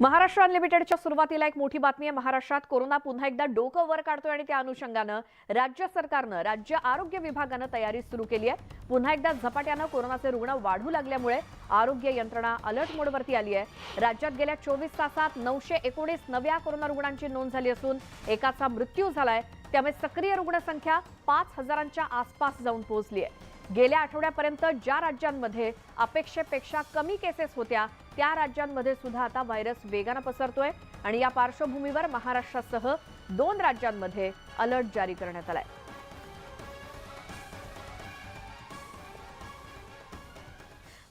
महाराष्ट्र अनलिमिटेडच्या सुरुवातीला एक मोठी बातमी आहे. महाराष्ट्रात कोरोना पुन्हा एकदा डोकं वर काढतोय आणि त्या अनुषंगानं राज्य सरकारनं राज्य आरोग्य विभागानं तयारी सुरू केली आहे. पुन्हा एकदा झपाट्यानं कोरोनाचे रुग्ण वाढू लागल्यामुळे आरोग्य यंत्रणा अलर्ट मोडवरती आली आहे. राज्यात गेल्या चोवीस तासात नऊशे एकोणीस नव्या कोरोना रुग्णांची नोंद झाली असून एकाचा मृत्यू झालाय. त्यामुळे सक्रिय रुग्णसंख्या पाच हजारांच्या आसपास जाऊन पोहोचली आहे. गेल्या आठवड्यापर्यंत ज्या राज्यांमध्ये अपेक्षेपेक्षा कमी केसेस होत्या त्या राज्यांमध्ये सुद्धा आता व्हायरस वेगानं पसरतोय आणि या पार्श्वभूमीवर महाराष्ट्रासह दोन राज्यांमध्ये अलर्ट जारी करण्यात आलाय.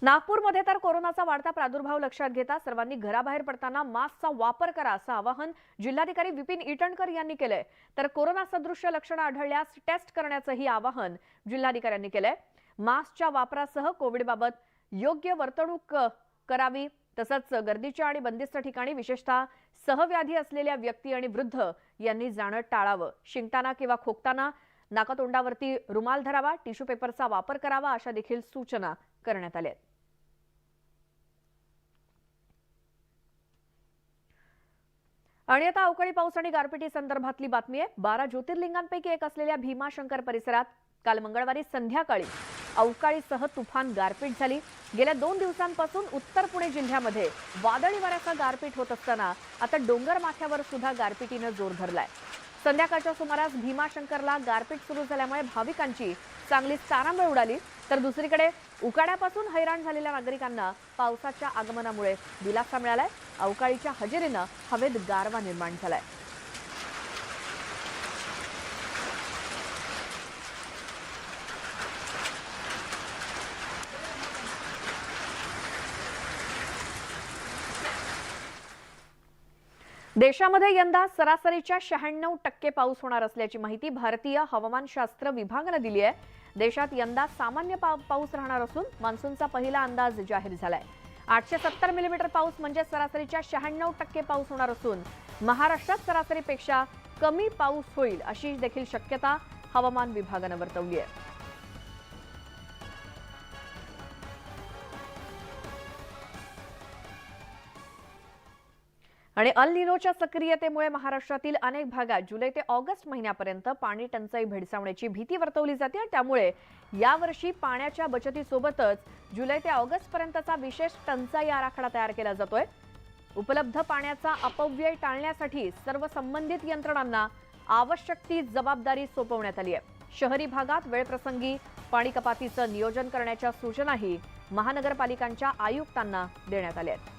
नागपूरमध्ये तर कोरोनाचा वाढता प्रादुर्भाव लक्षात घेता सर्वांनी घराबाहेर पडताना मास्कचा वापर करा असं आवाहन जिल्हाधिकारी विपिन इटणकर यांनी केलंय. तर कोरोना सदृश्य लक्षणं आढळल्यास टेस्ट करण्याचंही आवाहन जिल्हाधिकाऱ्यांनी केलंय. मास्कच्या वापरासह कोविडबाबत योग्य वर्तणूक करावी. तसंच गर्दीच्या आणि बंदिस्त ठिकाणी विशेषतः सहव्याधी असलेल्या व्यक्ती आणि वृद्ध यांनी जाणं टाळावं. शिंकताना किंवा खोकताना नाकातोंडावरती रुमाल धरावा टिश्यू पेपरचा वापर करावा अशा देखील सूचना करण्यात आल्या आणि आता अवकाळी पाऊस आणि गारपिटी संदर्भातली बातमी आहे. बारा ज्योतिर्लिंगांपैकी एक असलेल्या भीमाशंकर परिसरात काल मंगळवारी संध्याकाळी अवकाळीसह तुफान गारपीट झाली. गेल्या दोन दिवसांपासून उत्तर पुणे जिल्ह्यामध्ये वादळी वाऱ्याचा गारपीट होत असताना आता डोंगर माथ्यावर सुद्धा गारपिटीनं जोर धरलाय. संध्याकाळच्या सुमारास भीमाशंकरला गारपीट सुरू झाल्यामुळे भाविकांची चांगली तारांबळ उडाली. तर दुसरीकडे उकाड्यापासून हैराण झालेल्या नागरिकांना पावसाच्या आगमनामुळे दिलासा मिळालाय. अवकाळीच्या हजेरीनं हवेत गारवा निर्माण झालाय. देशामध्ये यंदा सरासरीच्या शहाण्णव टक्के पाऊस होणार असल्याची माहिती भारतीय हवामानशास्त्र विभागानं दिली आहे. देशात यंदा सामान्य पा- पाऊस राहणार असून मान्सूनचा पहिला अंदाज जाहीर झालाय. आठशे सत्तर मिलीमीटर पाऊस म्हणजे सरासरीच्या शहाण्णव टक्के पाऊस होणार असून महाराष्ट्रात सरासरीपेक्षा कमी पाऊस होईल अशी देखील शक्यता हवामान विभागानं वर्तवली आहे. आणि अल निनोच्या सक्रियतेमुळे महाराष्ट्रातील अनेक भागात जुलै ते ऑगस्ट महिन्यापर्यंत पाणी टंचाई भेडसावण्याची भीती वर्तवली जाते आणि त्यामुळे यावर्षी पाण्याच्या बचतीसोबतच जुलै ते ऑगस्ट पर्यंतचा विशेष टंचाई आराखडा तयार केला जातोय. उपलब्ध पाण्याचा अपव्यय टाळण्यासाठी सर्व संबंधित यंत्रणांना आवश्यक ती जबाबदारी सोपवण्यात आली आहे. शहरी भागात वेळप्रसंगी पाणी कपातीचं नियोजन करण्याच्या सूचनाही महानगरपालिकांच्या आयुक्तांना देण्यात आल्या आहेत.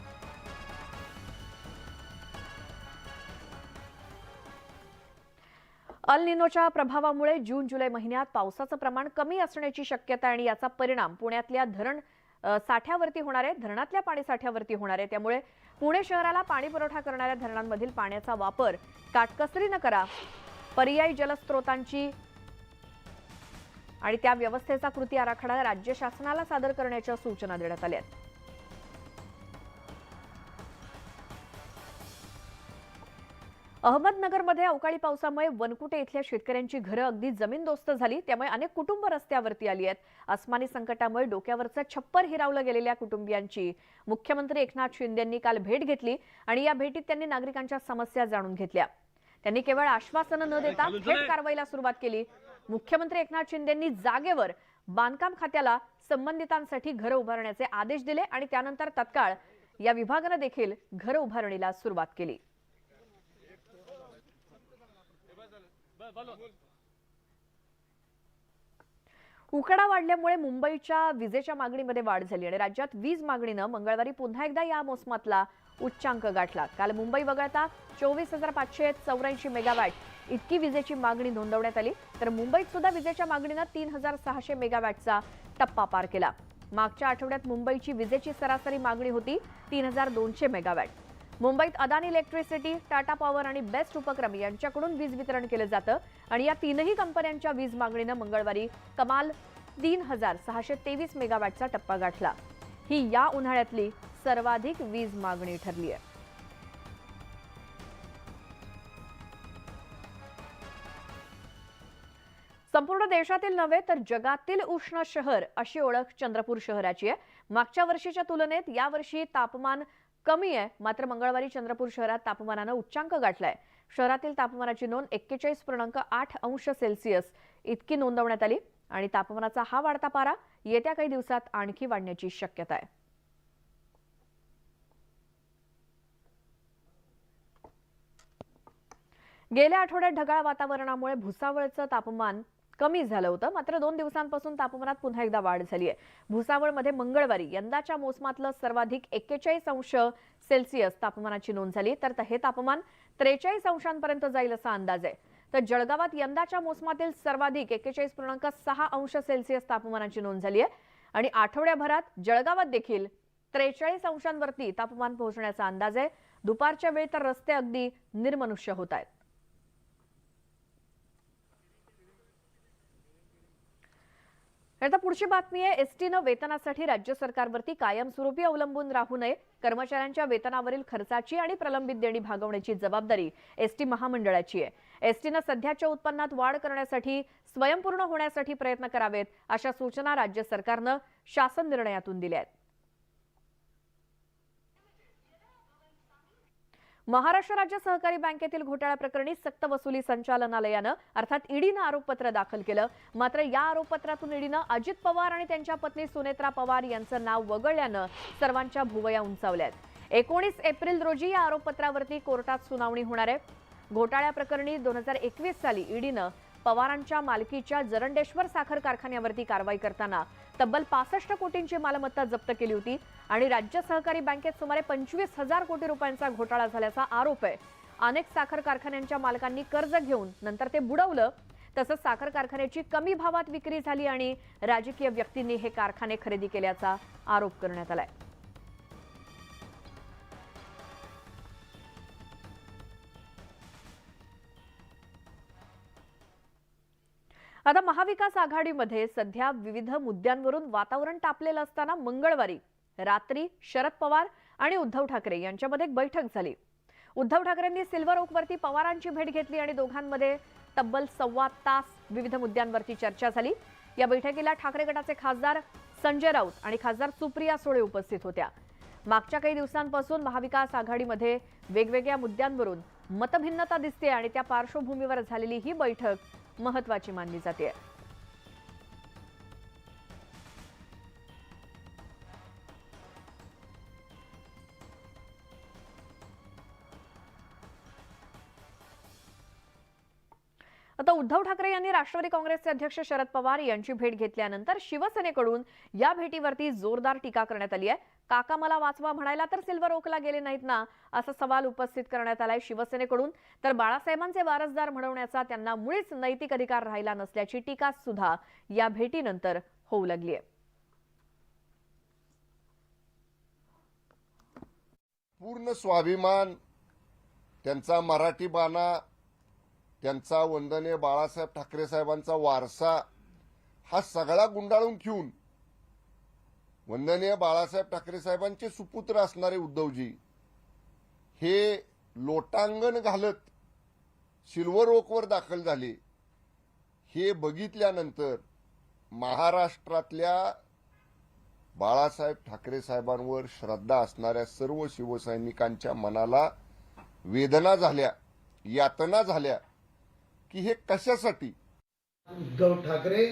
अल निनोच्या प्रभावामुळे जून जुलै महिन्यात पावसाचं प्रमाण कमी असण्याची शक्यता आणि याचा परिणाम पुण्यातल्या धरण साठ्यावरती होणार आहे धरणातल्या पाणी साठ्यावरती होणार आहे. त्यामुळे पुणे शहराला पाणी पुरवठा करणाऱ्या धरणांमधील पाण्याचा वापर काटकसरीनं करा. पर्यायी जलस्रोतांची आणि त्या व्यवस्थेचा कृती आराखडा राज्य शासनाला सादर करण्याच्या सूचना देण्यात आल्या आहेत. अहमदनगरमध्ये अवकाळी पावसामुळे वनकुटे इथल्या शेतकऱ्यांची घरं अगदी जमीनदोस्त झाली. त्यामुळे अनेक कुटुंब रस्त्यावरती आली आहेत. अस्मानी संकटामुळे डोक्यावरचं छप्पर हिरावलं गेलेल्या कुटुंबियांची. मुख्यमंत्री एकनाथ शिंदेंनी काल भेट घेतली आणि या भेटीत त्यांनी नागरिकांच्या समस्या जाणून घेतल्या. त्यांनी केवळ आश्वासनं न देता थेट कारवाईला सुरुवात केली. मुख्यमंत्री एकनाथ शिंदेंनी जागेवर बांधकाम खात्याला संबंधितांसाठी घरं उभारण्याचे आदेश दिले आणि त्यानंतर तत्काळ या विभागानं देखील घरं उभारणीला सुरुवात केली. उकडा वाढल्यामुळे मुंबईच्या विजेच्या मागणीमध्ये वाढ झाली आणि राज्यात वीज मागणीनं मंगळवारी पुन्हा एकदा या मोसमातला उच्चांक गाठला. काल मुंबई वगळता चोवीस हजार पाचशे चौऱ्याऐंशी मेगावॅट इतकी विजेची मागणी नोंदवण्यात आली. तर मुंबईत सुद्धा विजेच्या मागणीनं तीन हजार सहाशे मेगावॅटचा टप्पा पार केला. मागच्या आठवड्यात मुंबईची विजेची सरासरी मागणी होती तीन हजार दोनशे मेगावॅट. मुंबईत अदानी इलेक्ट्रिसिटी टाटा पॉवर आणि बेस्ट उपक्रम यांच्याकडून वीज वितरण केलं जातं. आणि या तीनही कंपन्यांच्या वीज मागणीनं मंगळवारी कमाल तीन हजार सहाशे तेवीस मेगावॅटचा टप्पा गाठला. ही या उन्हाळ्यातली सर्वाधिक वीज मागणी ठरली आहे संपूर्ण देशातील नव्हे तर जगातील उष्ण शहर अशी ओळख चंद्रपूर शहराची आहे. मागच्या वर्षीच्या तुलनेत यावर्षी तापमान कमी आहे. मात्र मंगळवारी चंद्रपूर शहरात तापमानानं उच्चांक गाठलाय. शहरातील तापमानाची नोंद एक्केचाळीस पूर्णांक आठ अंश सेल्सिअस इतकी नोंदवण्यात आली आणि तापमानाचा हा वाढता पारा येत्या काही दिवसात आणखी वाढण्याची शक्यता आहे. गेल्या आठवड्यात ढगाळ वातावरणामुळे भुसावळचं तापमान कमी झालं होतं. मात्र दोन दिवसांपासून तापमानात पुन्हा एकदा वाढ झाली आहे. भुसावळमध्ये मंगळवारी यंदाच्या मोसमातलं सर्वाधिक एक्केचाळीस अंश सेल्सिअस तापमानाची नोंद झाली. तर हे तापमान त्रेचाळीस अंशांपर्यंत जाईल असा अंदाज आहे. तर जळगावात यंदाच्या मोसमातील सर्वाधिक एक्केचाळीस पूर्णांक सहा अंश सेल्सिअस तापमानाची नोंद झाली आहे. आणि आठवड्याभरात जळगावात देखील त्रेचाळीस अंशांवरती तापमान पोहोचण्याचा अंदाज आहे. दुपारच्या वेळी तर रस्ते अगदी निर्मनुष्य होत आहेत. आता पुढची बातमी आहे एसटीनं वेतनासाठी राज्य सरकारवरती कायमस्वरूपी अवलंबून राहू नये कर्मचाऱ्यांच्या वेतनावरील खर्चाची आणि प्रलंबित देणी भागवण्याची जबाबदारी एसटी महामंडळाची आहे. एसटीनं सध्याच्या उत्पन्नात वाढ करण्यासाठी स्वयंपूर्ण होण्यासाठी प्रयत्न करावेत अशा सूचना राज्य सरकारनं शासन निर्णयातून दिल्या आहेत. महाराष्ट्र राज्य सहकारी बँकेतील घोटाळ्या प्रकरणी सक्तवसुली संचालनालयानं अर्थात ईडीनं आरोपपत्र दाखल केलं. मात्र या आरोपपत्रातून ईडीनं अजित पवार आणि त्यांच्या पत्नी सुनेत्रा पवार यांचं नाव वगळल्यानं सर्वांच्या भुवया उंचावल्यात. एकोणीस एप्रिल रोजी या आरोपपत्रावरती कोर्टात सुनावणी होणार आहे. घोटाळ्या प्रकरणी दोन हजार एकवीस साली ईडीनं पवारांच्या मालकीच्या जरंडेश्वर साखर कारखान्यावरती कारवाई करताना तब्बल पासष्ट कोटींची मालमत्ता जप्त केली होती आणि राज्य सहकारी बँकेत सुमारे पंचवीस हजार कोटी रुपयांचा घोटाळा झाल्याचा आरोप आहे. अनेक साखर कारखान्यांच्या मालकांनी कर्ज घेऊन नंतर ते बुडवलं. तसंच साखर कारखान्याची कमी भावात विक्री झाली आणि राजकीय व्यक्तींनी हे कारखाने खरेदी केल्याचा आरोप करण्यात आलाय. आता महाविकास आघाडीमध्ये सध्या विविध मुद्द्यांवरून वातावरण तापलेलं असताना मंगळवारी रात्री शरद पवार आणि उद्धव ठाकरे यांच्यामध्ये एक बैठक झाली. उद्धव ठाकरेंनी सिल्वर ओकवरती पवारांची भेट घेतली आणि दोघांमध्ये तब्बल सव्वा तास विविध मुद्द्यांवरती चर्चा झाली. या बैठकीला ठाकरे गटाचे खासदार संजय राऊत आणि खासदार सुप्रिया सुळे उपस्थित होत्या. मागच्या काही दिवसांपासून महाविकास आघाडीमध्ये वेगवेगळ्या मुद्द्यांवरून मतभिन्नता दिसते आणि त्या पार्श्वभूमीवर झालेली ही बैठक महत्वाची मानली जाते. आता उद्धव ठाकरे यांनी राष्ट्रवादी काँग्रेसचे अध्यक्ष शरद पवार यांची भेट घेतल्यानंतर शिवसेनेकडून या भेटीवरती जोरदार टीका करण्यात आली आहे. काका मला वाचवा म्हणायला तर सिल्वर ओकला गेले नाहीत ना? असा सवाल उपस्थित करण्यात आलाय शिवसेनेकडून. तर बाळासाहेबांचे वारसदार म्हणवण्याचा त्यांना मुळीच नैतिक अधिकार राहिला नसल्याची टीका सुद्धा या भेटीनंतर होऊ लागली आहे. पूर्ण स्वाभिमान त्यांचा मराठी बाणा त्यांचा वंदने बाळासाहेब ठाकरे साहेबांचा वारसा हा सगळा गुंडाळून घेऊन वंदनीय बाळासाहेब ठाकरे साहेबांचे सुपुत्र असणारे उद्धवजी हे लोटांगण घालत सिल्वर ओकवर दाखल झाले. हे बघितल्यानंतर महाराष्ट्रातल्या बाळासाहेब ठाकरे साहेबांवर श्रद्धा असणाऱ्या सर्व शिवसैनिकांच्या मनाला वेदना झाल्या यातना झाल्या की हे कशासाठी? उद्धव ठाकरे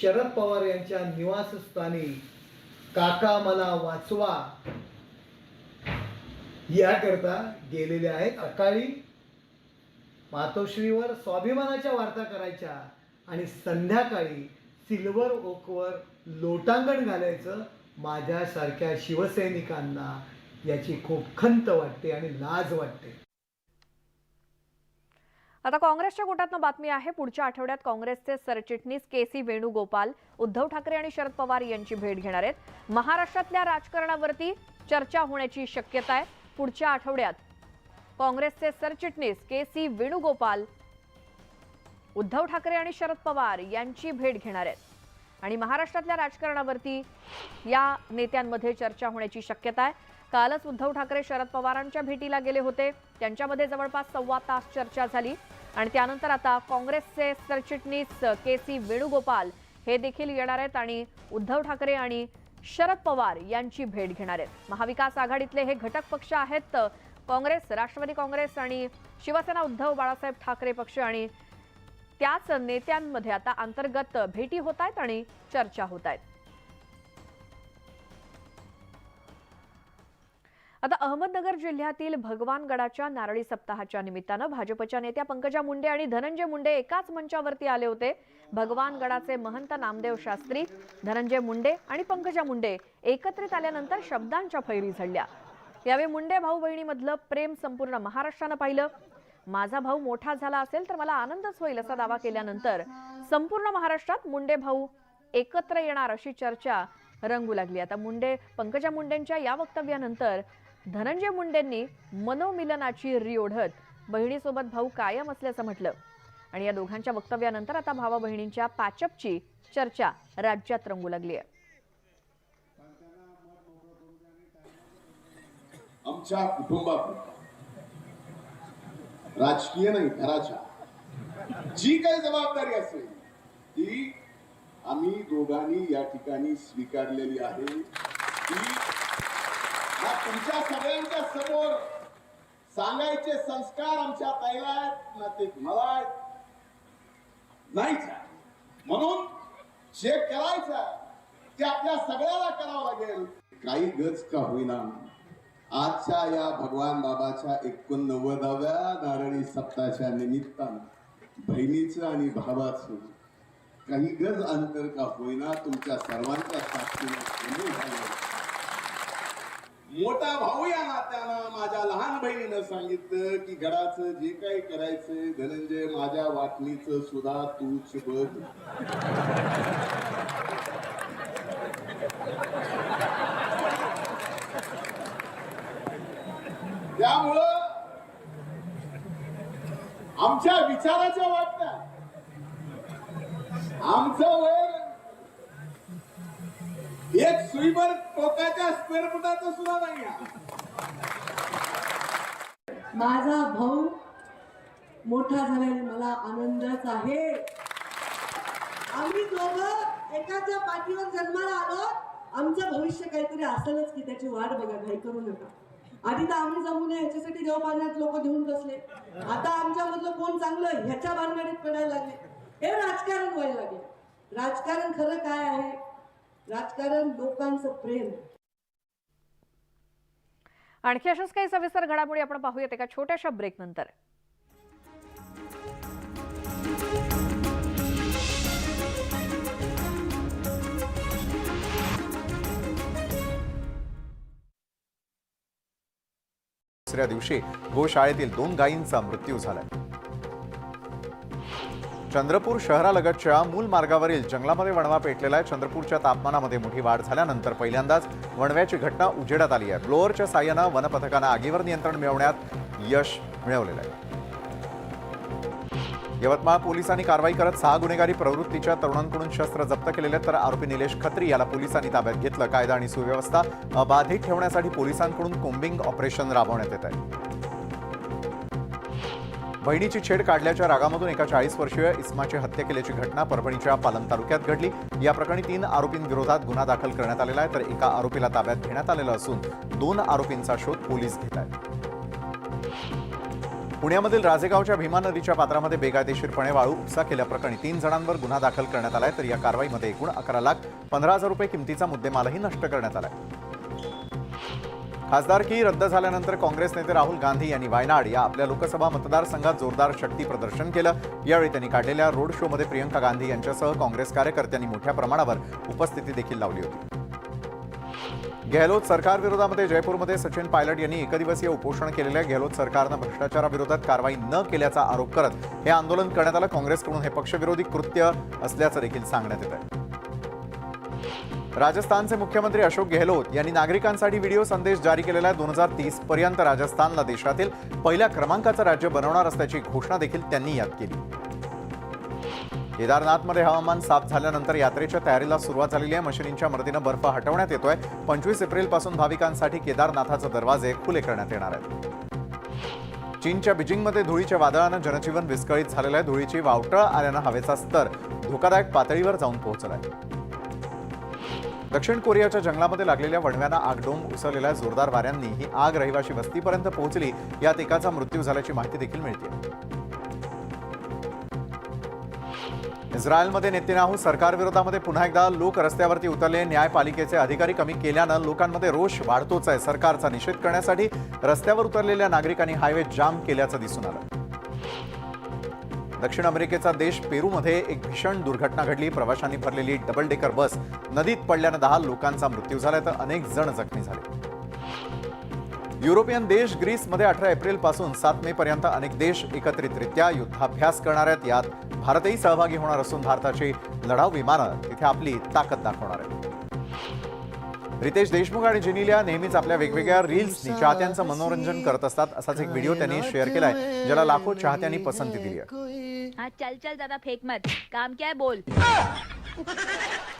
शरद पवार यांच्या निवासस्थानी काका मला वाचवा याकरता गेलेले आहेत. अकाळी मातोश्रीवर स्वाभिमानाच्या वार्ता करायच्या आणि संध्याकाळी सिल्वर ओकवर लोटांगण घालायचं माझ्यासारख्या शिवसैनिकांना याची खूप खंत वाटते आणि लाज वाटते. आता काँग्रेसच्या गोटातनं बातमी आहे पुढच्या आठवड्यात काँग्रेसचे सरचिटणीस के सी वेणुगोपाल उद्धव ठाकरे आणि शरद पवार यांची भेट घेणार आहेत. महाराष्ट्रातल्या राजकारणावरती चर्चा होण्याची शक्यता आहे. पुढच्या आठवड्यात काँग्रेसचे सरचिटणीस के सी वेणुगोपाल उद्धव ठाकरे आणि शरद पवार यांची भेट घेणार आहेत. आणि महाराष्ट्रातल्या राजकारणावरती या नेत्यांमध्ये चर्चा होण्याची शक्यता आहे. कालच उद्धव ठाकरे शरद पवारांच्या भेटीला गेले होते. त्यांच्यामध्ये जवळपास सव्वा तास चर्चा झाली. आणि त्यानंतर आता काँग्रेसचे सरचिटणीस के सी वेणुगोपाल हे देखील येणार आहेत आणि उद्धव ठाकरे आणि शरद पवार यांची भेट घेणार आहेत. महाविकास आघाडीतले हे घटक पक्ष आहेत काँग्रेस राष्ट्रवादी काँग्रेस आणि शिवसेना उद्धव बाळासाहेब ठाकरे पक्ष आणि त्याच नेत्यांमध्ये आता अंतर्गत भेटी होत आहेत आणि चर्चा होत आहेत. आता अहमदनगर जिल्ह्यातील भगवानगडाच्या नारळी सप्ताहाच्या निमित्तानं भाजपच्या नेत्या पंकजा मुंडे आणि धनंजय मुंडे एकाच मंचावरती आले होते. भगवानगडाचे महंत नामदेव शास्त्री धनंजय मुंडे आणि पंकजा मुंडे एकत्रित आल्यानंतर शब्दांच्या फैरी झडल्या. यावेळी मुंडे भाऊ बहिणीमधलं प्रेम संपूर्ण महाराष्ट्रानं पाहिलं. माझा भाऊ मोठा झाला असेल तर मला आनंदच होईल असा दावा केल्यानंतर संपूर्ण महाराष्ट्रात मुंडे भाऊ एकत्र येणार अशी चर्चा रंगू लागली. आता मुंडे पंकजा मुंडेंच्या या वक्तव्यानंतर धनंजय मुंडेंनी मनोमिलनाची री ओढत बहिणीसोबत भाऊ कायम असल्याचं म्हटलं. आणि या दोघांच्या वक्तव्यानंतर आता भावा बहिणींच्या पॅचअपची चर्चा राज्यात रंगू लागली आहे. आमच्या कुटुंबात राजकीय नाही घराच्या. जी काही जबाबदारी असेल ती आम्ही दोघांनी या ठिकाणी स्वीकारलेली आहे. ती तुमच्या सगळ्यांच्या समोर सांगायचे संस्कार आमच्या ताईला आहेत ना ते तुम्हाला आहेत. नाहीच म्हणून जे करायचं ते आपल्या सगळ्याला करावं लागेल. काही गज का होईना. आजच्या या भगवान बाबाच्या एकोणनव्वदाव्या नारळी सप्ताच्या निमित्तानं बहिणीचं आणि भावाचं काही गज अंतर का होईना तुमच्या सर्वांच्या साक्षीने पूर्ण झालं. मोठा भाऊ या नात्यानं माझ्या लहान बहिणीनं सांगितलं की घराचं जे काही करायचंय धनंजय माझ्या वाटणीच सुद्धा तूच बघ. त्यामुळं आमच्या विचाराच्या वाटण्या. आमचं वय एक सुईवर टोकाच्या स्क्वेअर फुटाचं सुद्धा नाही आहे. माझा भाऊ मोठा झाल्याने मला आनंदच आहे. आम्ही दोघं एकाच्या पाठीवर जन्माला आलो. आमचं भविष्य काहीतरी असेलच की त्याची वाट बघा घाई करू नका. आधी तर आम्ही जमू नये ह्याच्यासाठी देव पाण्यात लोक घेऊन बसले. आता आमच्यामधलं कोण चांगलं ह्याच्या भानगडीत पडायला लागले. हे राजकारण व्हायला लागले. राजकारण खरं काय आहे? राजकारण लोकांचं प्रेम. आणखी अशाच काही सविस्तर घडामोडी आपण पाहूयात एका छोट्याशा ब्रेक नंतर. दुसऱ्या दिवशी गोशाळेतील दोन गायींचा मृत्यू झालाय चंद्रपूर शहरालगतच्या मूल मार्गावरील जंगलामध्ये वणवा पेटलेला आहे. चंद्रपूरच्या तापमानामध्ये मोठी वाढ झाल्यानंतर पहिल्यांदाच वणव्याची घटना उजेडात आली आहे. ब्लोअरच्या साह्यानं वनपथकानं आगीवर नियंत्रण मिळवण्यात यश मिळवलेलं आहे. यवतमाळ पोलिसांनी कारवाई करत सहा गुन्हेगारी प्रवृत्तीच्या तरुणांकडून शस्त्र जप्त केलेले तर आरोपी निलेश खत्री याला पोलिसांनी ताब्यात घेतलं. कायदा आणि सुव्यवस्था अबाधित ठेवण्यासाठी पोलिसांकडून कोम्बिंग ऑपरेशन राबवण्यात येत आहे. बहिणीची छेड काढल्याच्या रागामधून एका चाळीस वर्षीय इस्माची हत्या केल्याची घटना परभणीच्या पालम तालुक्यात घडली. या प्रकरणी तीन आरोपींविरोधात गुन्हा दाखल करण्यात आलेला आहे तर एका आरोपीला ताब्यात घेण्यात आलेलं असून दोन आरोपींचा शोध पोलीस घेत आहेत. पुण्यामधील राजेगावच्या भीमा नदीच्या पात्रामध्ये बेकायदेशीरपणे वाळू उपसा केल्याप्रकरणी तीन जणांवर गुन्हा दाखल करण्यात आलाय तर या कारवाईमध्ये एकूण अकरा लाख पंधरा हजार रुपये किमतीचा मुद्देमालही नष्ट करण्यात आला आहे खासदारकी रद्द झाल्यानंतर काँग्रेस नेते राहुल गांधी यांनी वायनाड या आपल्या लोकसभा मतदारसंघात जोरदार शक्ती प्रदर्शन केलं. यावेळी त्यांनी काढलेल्या रोड शोमध्ये प्रियंका गांधी यांच्यासह काँग्रेस कार्यकर्त्यांनी मोठ्या प्रमाणावर उपस्थिती देखील लावली होती. गेहलोत सरकारविरोधामध्ये जयपूरमध्ये सचिन पायलट यांनी एकदिवसीय उपोषण केलेल्या गेहलोत सरकारनं भ्रष्टाचाराविरोधात कारवाई न केल्याचा आरोप करत हे आंदोलन करण्यात आलं. काँग्रेसकडून हे पक्षविरोधी कृत्य असल्याचं देखील सांगण्यात येत आहे राजस्थानचे मुख्यमंत्री अशोक गेहलोत यांनी नागरिकांसाठी व्हिडिओ संदेश जारी केलेला आहे. दोन हजार तीस पर्यंत राजस्थानला देशातील पहिल्या क्रमांकाचं राज्य बनवणार असल्याची घोषणा देखील त्यांनी यात केली. केदारनाथमध्ये हवामान साफ झाल्यानंतर यात्रेच्या तयारीला सुरुवात झालेली आहे. मशिनींच्या मदतीनं बर्फ हटवण्यात येतोय. पंचवीस एप्रिलपासून भाविकांसाठी केदारनाथाचे दरवाजे खुले करण्यात येणार आहेत. चीनच्या बीजिंगमध्ये धुळीच्या वादळानं जनजीवन विस्कळीत झालेलं आहे. धुळीची वावटळ आल्यानं हवेचा स्तर धोकादायक पातळीवर जाऊन पोहोचला आहे दक्षिण कोरियाच्या जंगलामध्ये लागलेल्या वणव्यांना आगडोंब उसळलेल्या जोरदार वाऱ्यांनी ही आग रहिवाशी वस्तीपर्यंत पोहोचली. यात एकाचा मृत्यू झाल्याची माहिती देखील मिळते. इस्रायलमध्ये नेतन्याहू सरकारविरोधामध्ये पुन्हा एकदा लोक रस्त्यावरती उतरले. न्यायपालिकेचे अधिकारी कमी केल्यानं लोकांमध्ये रोष वाढतोच आहे. सरकारचा निषेध करण्यासाठी रस्त्यावर उतरलेल्या नागरिकांनी हायवे जाम केल्याचं दिसून आलं. दक्षिण अमेरिकेचा देश पेरूमध्ये एक भीषण दुर्घटना घडली. प्रवाशांनी भरलेली डबल डेकर बस नदीत पडल्यानं दहा लोकांचा मृत्यू झाला. तर अनेक जण जखमी झाले. युरोपियन देश ग्रीसमध्ये अठरा एप्रिलपासून सात मे पर्यंत अनेक देश एकत्रितरित्या युद्धाभ्यास करणार आहेत. यात भारतही सहभागी होणार असून भारताची लढाऊ विमानं तिथे आपली ताकद दाखवणार आहेत. रितेश देशमुख आणि जेनिलिया नेहमीच आपल्या वेगवेगळ्या रील्सनी चाहत्यांचं मनोरंजन करत असतात असाच एक व्हिडिओ त्यांनी शेअर केलाय ज्याला लाखो चाहत्यांनी पसंती दिली आहे. चल चल ज्यादा फेंक मत. काम क्या बोल.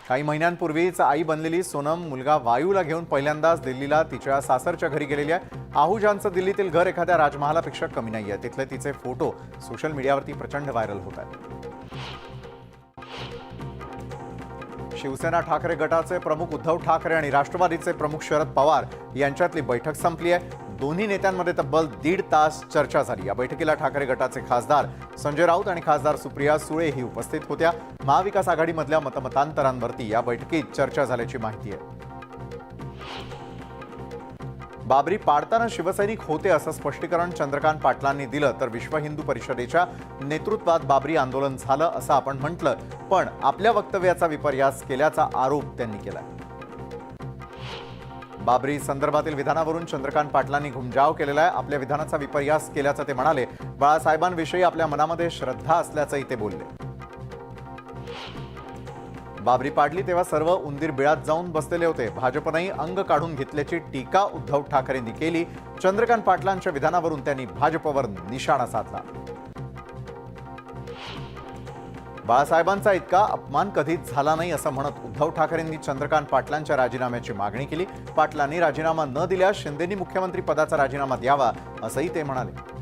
काही महिन्यांपूर्वीच आई बनलेली सोनम मुलगा वायूला घेऊन पहिल्यांदाच दिल्लीला तिच्या सासरच्या घरी गेलेली आहे. आहुजांचं दिल्लीतील घर एखाद्या राजमहालापेक्षा कमी नाही आहे तिथले तिचे फोटो सोशल मीडियावरती प्रचंड व्हायरल होत आहेत. शिवसेना ठाकरे गटाचे प्रमुख उद्धव ठाकरे आणि राष्ट्रवादीचे प्रमुख शरद पवार यांच्यातली बैठक संपली आहे. दोन्ही नेत्यांमध्ये तब्बल दीड तास चर्चा झाली. या बैठकीला ठाकरे गटाचे खासदार संजय राऊत आणि खासदार सुप्रिया सुळे ही उपस्थित होत्या. महाविकास आघाडीमधल्या मतमतांतरांवरती या बैठकीत चर्चा झाल्याची माहिती आहे. बाबरी पाडताना शिवसैनिक होते असं स्पष्टीकरण चंद्रकांत पाटलांनी दिलं तर विश्व हिंदू परिषदेच्या नेतृत्वात बाबरी आंदोलन झालं असं आपण म्हटलं. पण आपल्या वक्तव्याचा विपर्यास केल्याचा आरोप त्यांनी केला बाबरी संदर्भातील विधानावरून चंद्रकांत पाटलांनी घुमजाव केलेला आहे. आपल्या विधानाचा विपर्यास केल्याचं ते म्हणाले. बाळासाहेबांविषयी आपल्या मनामध्ये श्रद्धा असल्याचंही ते बोलले. बाबरी पाडली तेव्हा सर्व उंदीर बिळात जाऊन बसलेले होते. भाजपनंही अंग काढून घेतल्याची टीका उद्धव ठाकरेंनी केली. चंद्रकांत पाटलांच्या विधानावरून त्यांनी भाजपवर निशाणा साधला. बाळासाहेबांचा इतका अपमान कधीच झाला नाही असं म्हणत उद्धव ठाकरेंनी चंद्रकांत पाटलांच्या राजीनाम्याची मागणी केली. पाटलांनी राजीनामा न दिल्यास शिंदेनी मुख्यमंत्री पदाचा राजीनामा द्यावा असंही ते म्हणाले.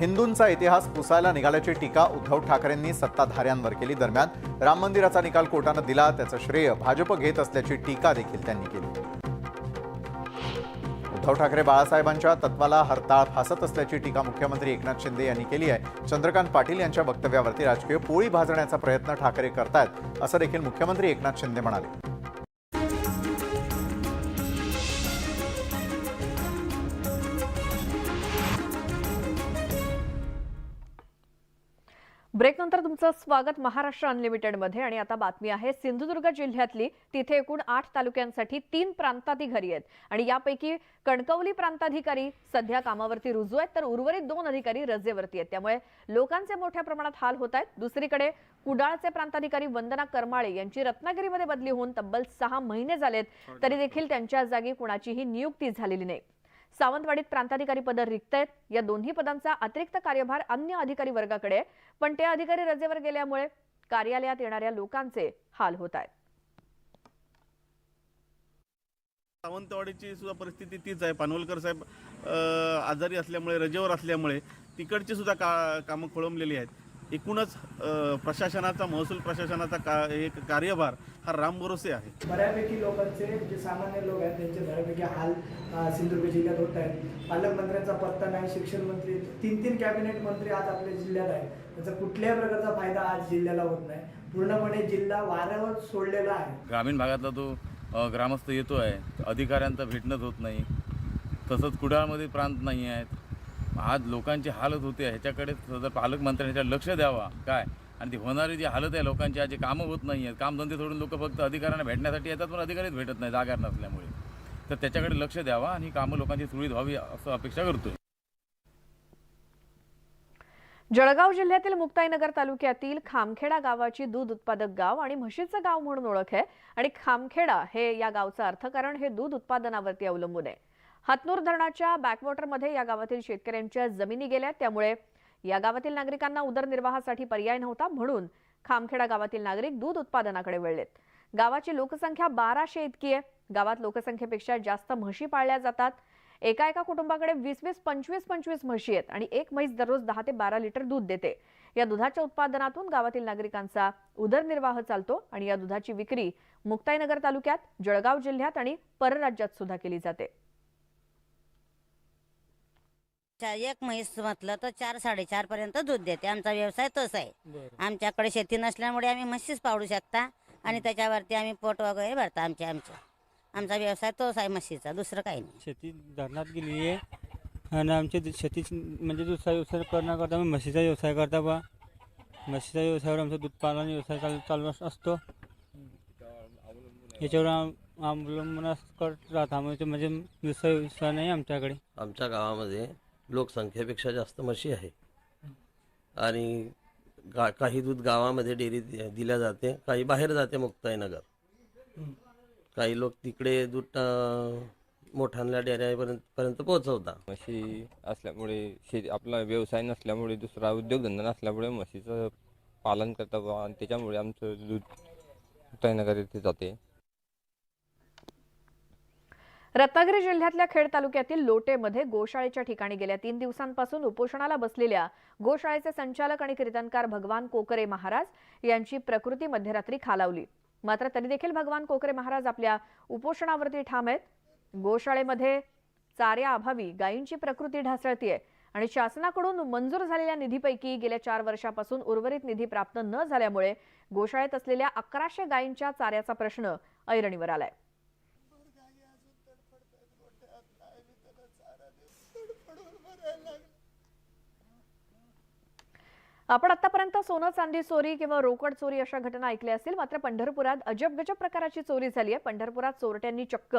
हिंदूंचा इतिहास पुसायला निघाल्याची टीका उद्धव ठाकरेंनी सत्ताधाऱ्यांवर केली दरम्यान. राम मंदिराचा निकाल कोर्टानं दिला त्याचं श्रेय भाजप घेत असल्याची टीका देखील त्यांनी केली. उद्धव ठाकरे बाळासाहेबांच्या तत्वाला हरताळ फासत असल्याची टीका मुख्यमंत्री एकनाथ शिंदे यांनी केली आहे. चंद्रकांत पाटील यांच्या वक्तव्यावरती राजकीय पोळी भाजण्याचा प्रयत्न ठाकरे करतायत असं देखील मुख्यमंत्री एकनाथ शिंदे म्हणाले. ब्रेकनंतर तुमचं स्वागत महाराष्ट्र अनलिमिटेडमध्ये. आणि आता बातमी आहे सिंधुदुर्ग जिल्ह्यातली तिथे एकूण आठ तालुक्यांसाठी तीन प्रांताधिकारी आहेत. आणि यापैकी कणकवली प्रांताधिकारी सध्या कामावरती रुजू आहेत तर उर्वरित दोन अधिकारी रजेवरती आहेत. त्यामुळे लोकांचे मोठ्या प्रमाणात हाल होत आहेत. दुसरीकडे कुडाळचे प्रांताधिकारी वंदना करमाळे यांची रत्नागिरीमध्ये बदली होऊन तब्बल सहा महिने झालेत तरी देखील त्यांच्या जागी कुणाचीही नियुक्ती झालेली नाही. सावंतवाडीत प्रांताधिकारी पद रिक्त आहेत. या दोन्ही पदांचा अतिरिक्त कार्यभार अन्य अधिकारी वर्गाकडे आहे. पण ते अधिकारी रजेवर गेल्यामुळे कार्यालयात येणाऱ्या लोकांचे हाल होत आहेत. सावंतवाडीची सुद्धा परिस्थिती तीच आहे. पानवलकर साहेब आजारी असल्यामुळे रजेवर असल्यामुळे तिकडची सुद्धा का कामं खोळंबलेली आहेत. एकूणच प्रशासनाचा महसूल प्रशासनाचा का एक कार्यभार हा रामभरोसे आहे. बऱ्यापैकी लोकांचे जे सामान्य लोक आहेत त्यांचे बऱ्यापैकी हाल सिंधुदुर्ग जिल्ह्यात होत आहेत. पालकमंत्र्यांचा पत्ता नाही शिक्षण मंत्री तीन तीन कॅबिनेट मंत्री आज आपल्या जिल्ह्यात आहेत. त्याचा कुठल्याही प्रकारचा फायदा आज जिल्ह्याला होत नाही. पूर्णपणे जिल्हा वाऱ्यावर सोडलेला आहे. ग्रामीण भागातला तो ग्रामस्थ येतो आहे. अधिकाऱ्यांचं भेटणंच होत नाही. तसंच कुडाळमध्ये प्रांत नाही आहेत. आज लोकांची हालत होते ह्याच्याकडे ह्याच्यावर लक्ष द्यावा. काय? आणि ती होणारी जी हालत आहे लोकांची जे कामं होत नाही आहेत कामधंदे सोडून लोक फक्त अधिकाऱ्यांना भेटण्यासाठी येतात पण अधिकारीच भेटत नाही जागा नसल्यामुळे. तर त्याच्याकडे लक्ष द्यावा आणि ही कामं लोकांची सुरळीत व्हावी असं अपेक्षा करतोय. जळगाव जिल्ह्यातील मुक्ताईनगर तालुक्यातील खामखेडा गावाची दूध उत्पादक गाव आणि म्हशीचं गाव म्हणून ओळख आहे आणि खामखेडा हे या गावचं अर्थकारण हे दूध उत्पादनावरती अवलंबून आहे. हातनूर धरणाच्या बॅकवॉटरमध्ये या गावातील शेतकऱ्यांच्या जमिनी गेल्या त्यामुळे या गावातील नागरिकांना उदरनिर्वाहासाठी पर्याय नव्हता म्हणून खामखेडा गावातील नागरिक दूध उत्पादनाकडे वळलेत. गावाची लोकसंख्या बाराशे इतकी आहे. गावात लोकसंख्येपेक्षा जास्त म्हशी पाळल्या जातात. एका एका कुटुंबाकडे वीस वीस पंचवीस पंचवीस म्हशी आहेत आणि एक म्हैस दररोज दहा ते बारा लिटर दूध देते. या दुधाच्या उत्पादनातून गावातील नागरिकांचा उदरनिर्वाह चालतो आणि या दुधाची विक्री मुक्ताईनगर तालुक्यात जळगाव जिल्ह्यात आणि परराज्यात सुद्धा केली जाते. चा- एक म्हैस म्हटलं तर चार साडेचार पर्यंत दूध देते. आमचा व्यवसाय तोच आहे. आमच्याकडे शेती नसल्यामुळे आम्ही म्हशीच पाळू शकता आणि त्याच्यावरती आम्ही पोट वगैरे भरता आमचे आमचे. आमचा व्यवसाय तोच आहे म्हशीचा दुसरं काही नाही. शेती धरणात गेलेली आहे आणि आमच्या दु- शेती म्हणजे दुसरा व्यवसाय करण्याकरता आम्ही म्हशीचा व्यवसाय करता बा. म्हशीच्या व्यवसायावर आमचा दूध पालन व्यवसाय चालू चालू अस- असतो. याच्यावर अवलंबून करत राहता म्हणजे म्हणजे दुसरा व्यवसाय नाही आमच्याकडे. आमच्या गावामध्ये लोकसंख्येपेक्षा जास्त म्हशी आहे. आणि गा काही दूध गावामध्ये डेअरी दि- दिल्या जाते काही बाहेर जाते मुक्ताईनगर. काही लोक तिकडे दूध मोठ्यांना डेऱ्यापर्यंत पर्यंत पोहोचवतात. म्हशी असल्यामुळे शेती आपला व्यवसाय नसल्यामुळे दुसरा उद्योगधंदा नसल्यामुळे म्हशीचं पालन करतात बा आणि त्याच्यामुळे आमचं दूध मुक्ताईनगर येथे जाते. रत्नागिरी जिल्ह्यातल्या खेड तालुक्यातील लोटेमध्ये गोशाळेच्या ठिकाणी गेल्या तीन दिवसांपासून उपोषणाला बसलेल्या गोशाळेचे संचालक आणि कीर्तनकार भगवान कोकरे महाराज यांची प्रकृती मध्यरात्री खालावली. मात्र तरी देखील भगवान कोकरे महाराज आपल्या उपोषणावरती ठाम आहेत. गोशाळेमध्ये चाऱ्याअभावी गायींची प्रकृती ढासळतीये आणि शासनाकडून मंजूर झालेल्या निधीपैकी गेल्या चार वर्षापासून उर्वरित निधी प्राप्त न झाल्यामुळे गोशाळेत असलेल्या अकराशे गायींच्या चाऱ्याचा प्रश्न ऐरणीवर आलाय. आपण आतापर्यंत सोनं चांदी चोरी किंवा रोकड चोरी अशा घटना ऐकल्या असतील. मात्र पंढरपुरात अजब गजब प्रकाराची चोरी झाली आहे. पंढरपुरात चोरट्यांनी चक्क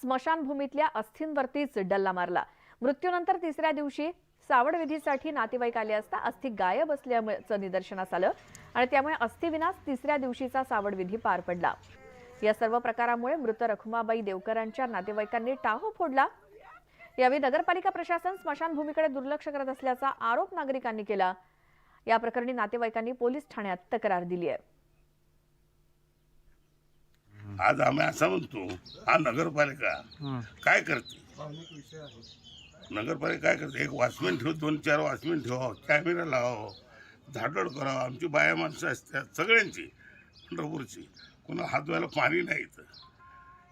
स्मशानभूमीतल्या अस्थींवरतीच डल्ला मारला. मृत्यूनंतर तिसऱ्या दिवशी सावड विधीसाठी नातेवाईक आले असता अस्थि गायब असल्याचं निदर्शनास आलं आणि त्यामुळे अस्थिविनाच तिसऱ्या दिवशीचा सावड विधी पार पडला. या सर्व प्रकारामुळे मृत रखुमाबाई देवकरांच्या नातेवाईकांनी टाहो फोडला. यावेळी नगरपालिका प्रशासन स्मशानभूमीकडे दुर्लक्ष करत असल्याचा आरोप नागरिकांनी केला. या प्रकरणी नातेवाईकांनी पोलीस ठाण्यात तक्रार दिली आहे. आज आम्ही असं म्हणतो हा नगरपालिका काय करते? नगरपालिका काय करते? एक वॉचमॅन ठेव दोन चार वॉचमॅन ठेवा कॅमेरा लावावं झाडड करावं. आमची बाया माणसं असतात सगळ्यांची पंढरपूरची. कोणा हात धुवायला पाणी नाही इथं.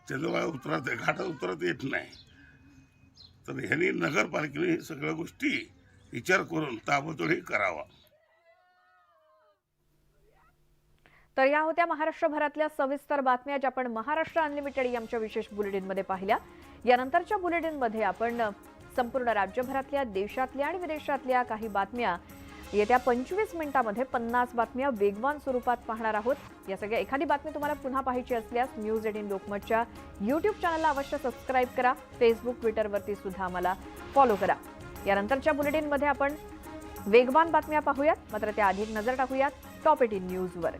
चंद्रबाई उतरत घाटात उतरत येत नाही. तर ह्यांनी नगरपालिकेने सगळ्या गोष्टी विचार करून ताबडतोब हे करावा. तर या होत्या महाराष्ट्रभरातल्या सविस्तर बातम्या ज्या आपण महाराष्ट्र अनलिमिटेड यांच्या विशेष बुलेटिनमध्ये पाहिल्या. यानंतरच्या बुलेटिनमध्ये आपण संपूर्ण राज्यभरातल्या देशातल्या आणि विदेशातल्या काही बातम्या. येत्या पंचवीस मिनिटामध्ये पन्नास बातम्या वेगवान स्वरूपात पाहणार आहोत. या सगळ्या एखादी बातमी तुम्हाला पुन्हा पाहायची असल्यास न्यूज एटीन लोकमतच्या यूट्यूब चॅनलला अवश्य सबस्क्राईब करा. फेसबुक ट्विटरवरती सुद्धा आम्हाला फॉलो करा. यानंतरच्या बुलेटिनमध्ये आपण वेगवान बातम्या पाहूयात. मात्र त्याआधी एक नजर टाकूयात टॉप एटीन न्यूजवर.